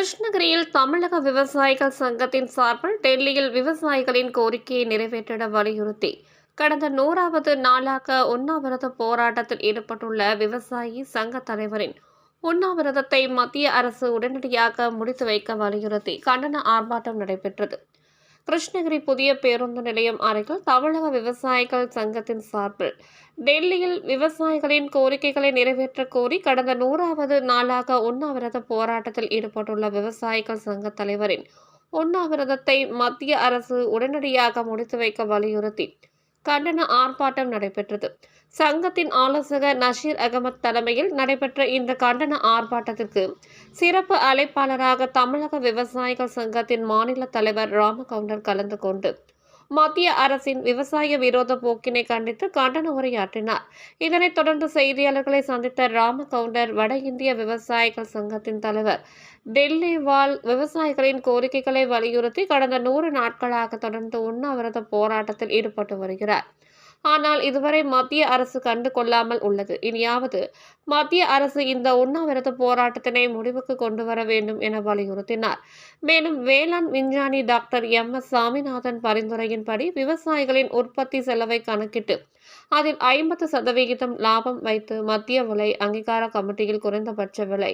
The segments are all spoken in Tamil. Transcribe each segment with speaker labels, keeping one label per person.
Speaker 1: கிருஷ்ணகிரியில் தமிழக விவசாயிகள் சங்கத்தின் சார்பில் டெல்லியில் விவசாயிகளின் கோரிக்கையை நிறைவேற்றிட வலியுறுத்தி கடந்த நூறாவது நாளாக உண்ணாவிரத போராட்டத்தில் ஈடுபட்டுள்ள விவசாயி சங்க தலைவரின் உண்ணாவிரதத்தை மத்திய அரசு உடனடியாக முடித்து வைக்க வலியுறுத்தி கண்டன ஆர்ப்பாட்டம் நடைபெற்றது. கிருஷ்ணகிரி புதிய பேருந்து நிலையம் அருகில் தமிழக விவசாயிகள் சங்கத்தின் சார்பில் டெல்லியில் விவசாயிகளின் கோரிக்கைகளை நிறைவேற்ற கோரி கடந்த நூறாவது நாளாக உண்ணாவிரத போராட்டத்தில் ஈடுபட்டுள்ள விவசாயிகள் சங்க தலைவரின் உண்ணாவிரதத்தை மத்திய அரசு உடனடியாக முடித்து வைக்க வலியுறுத்தி கண்டன ஆர்ப்பாட்டம் நடைபெற்றது. சங்கத்தின் ஆலோசகர் நஷீர் அகமத் தலைமையில் நடைபெற்ற இந்த கண்டன ஆர்ப்பாட்டத்திற்கு சிறப்பு அழைப்பாளராக தமிழக விவசாயிகள் சங்கத்தின் மாநில தலைவர் ராமகவுண்டர் கலந்து கொண்டு மத்திய அரசின் விவசாய விரோத போக்கினை கண்டித்து கண்டன உரையாற்றினார். இதனைத் தொடர்ந்து செய்தியாளர்களை சந்தித்த ராமகவுண்டர் வட இந்திய விவசாயிகள் சங்கத்தின் தலைவர் டெல்லி வாழ் விவசாயிகளின் கோரிக்கைகளை வலியுறுத்தி கடந்த நூறு நாட்களாக தொடர்ந்து உண்ணாவிரத போராட்டத்தில் ஈடுபட்டு வருகிறார். ஆனால் இதுவரை மத்திய அரசு கண்டு கொள்ளாமல் உள்ளது. இனியாவது மத்திய அரசு இந்த உண்ணாவிரத போராட்டத்தினை முடிவுக்கு கொண்டு வர வேண்டும் என வலியுறுத்தினார். மேலும் வேளாண் விஞ்ஞானி டாக்டர் எம். எஸ். சாமிநாதன் பரிந்துரையின்படி விவசாயிகளின் உற்பத்தி செலவை கணக்கிட்டு அதில் ஐம்பது சதவிகிதம் லாபம் வைத்து மத்திய விலை அங்கீகார கமிட்டியில் குறைந்தபட்ச விலை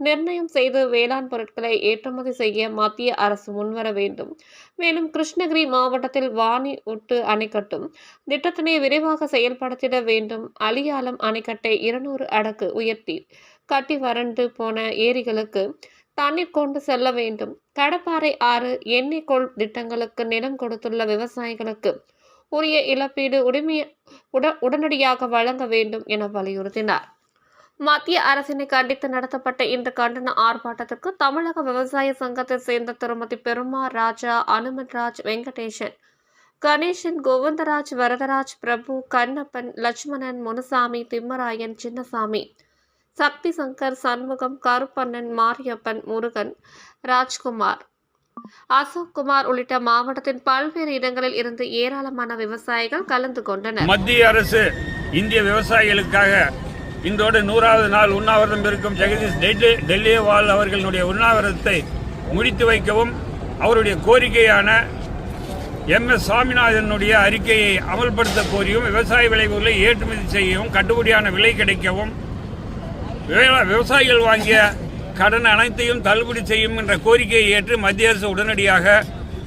Speaker 1: நிர்ணயம் செய்து வேளாண் பொருட்களை ஏற்றுமதி செய்ய மத்திய அரசு முன்வர வேண்டும். மேலும் கிருஷ்ணகிரி மாவட்டத்தில் வாணி உட்டு அணைக்கட்டும் திட்டத்தினை விரைவாக செயல்படுத்திட வேண்டும். அலியாலம் அணைக்கட்டை இருநூறு அடக்கு உயர்த்தி கட்டி வறண்டு போன ஏரிகளுக்கு தண்ணீர் கொண்டு செல்ல வேண்டும். கடப்பாறை ஆறு எண்ணெய் கொள் திட்டங்களுக்கு நிலம் கொடுத்துள்ள விவசாயிகளுக்கு உரிய இழப்பீடு உரிமைய உட உடனடியாக வழங்க வேண்டும் என வலியுறுத்தினார். மத்திய அரசினை கண்டித்து நடத்தப்பட்ட இந்த கண்டன ஆர்ப்பாட்டத்துக்கு தமிழக விவசாய சங்கத்தை சேர்ந்த திருமதி பெருமா ராஜா அனுமன்ராஜ் வெங்கடேசன் கணேசன் கோவிந்தராஜ் வரதராஜ் பிரபு கண்ணப்பன் லட்சுமணன் முனுசாமி திம்மராயன் சின்னசாமி சக்தி சங்கர் சண்முகம் கருப்பண்ணன் மாரியப்பன் முருகன் ராஜ்குமார். அசோக் குமார் உள்ளிட்ட மாவட்டத்தின் பல்வேறு இடங்களில் இருந்து ஏராளமான விவசாயிகள் கலந்து கொண்டனர்.
Speaker 2: மத்திய அரசு இந்திய விவசாயிகளுக்காக இன்றோடு நூறாவது நாள் உண்ணாவிரதம் இருக்கும் ஜெகதீஷ் டெல்லி டெல்லி வாழ் அவர்களுடைய உண்ணாவிரதத்தை முடித்து வைக்கவும் அவருடைய கோரிக்கையான எம் எஸ் சாமிநாதனுடைய அறிக்கையை அமல்படுத்த கோரியும் விவசாய விளைவுகளை ஏற்றுமதி செய்யவும் கட்டுப்படியான விலை கிடைக்கவும் விவசாயிகள் வாங்கிய கடன் அனைத்தையும் தள்ளுபடி செய்யும் என்ற கோரிக்கையை ஏற்று மத்திய அரசு உடனடியாக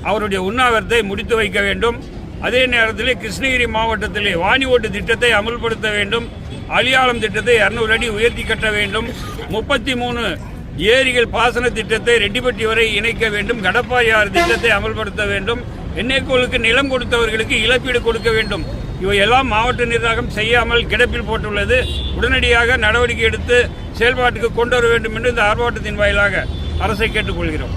Speaker 2: அவருடைய உண்ணாவிரத்தை முடித்து வைக்க வேண்டும். அதே நேரத்தில் கிருஷ்ணகிரி மாவட்டத்திலே வாணி ஓட்டு திட்டத்தை அமல்படுத்த வேண்டும். அழியாளம் திட்டத்தை 200 அடி உயர்த்தி கட்ட வேண்டும். முப்பத்தி மூணு ஏரிகள் பாசன திட்டத்தை ரெட்டிப்பட்டி வரை இணைக்க வேண்டும். கடப்பாயாறு திட்டத்தை அமல்படுத்த வேண்டும். எண்ணெய்கோளுக்கு நிலம் கொடுத்தவர்களுக்கு இழப்பீடு கொடுக்க வேண்டும். இவையெல்லாம் மாவட்ட நிர்வாகம் செய்யாமல் கிடப்பில் போட்டுள்ளது. உடனடியாக நடவடிக்கை எடுத்து செயல்பாட்டுக்கு கொண்டு வர வேண்டும் என்று இந்த ஆர்ப்பாட்டத்தின் வாயிலாக அரசை கேட்டுக்கொள்கிறோம்.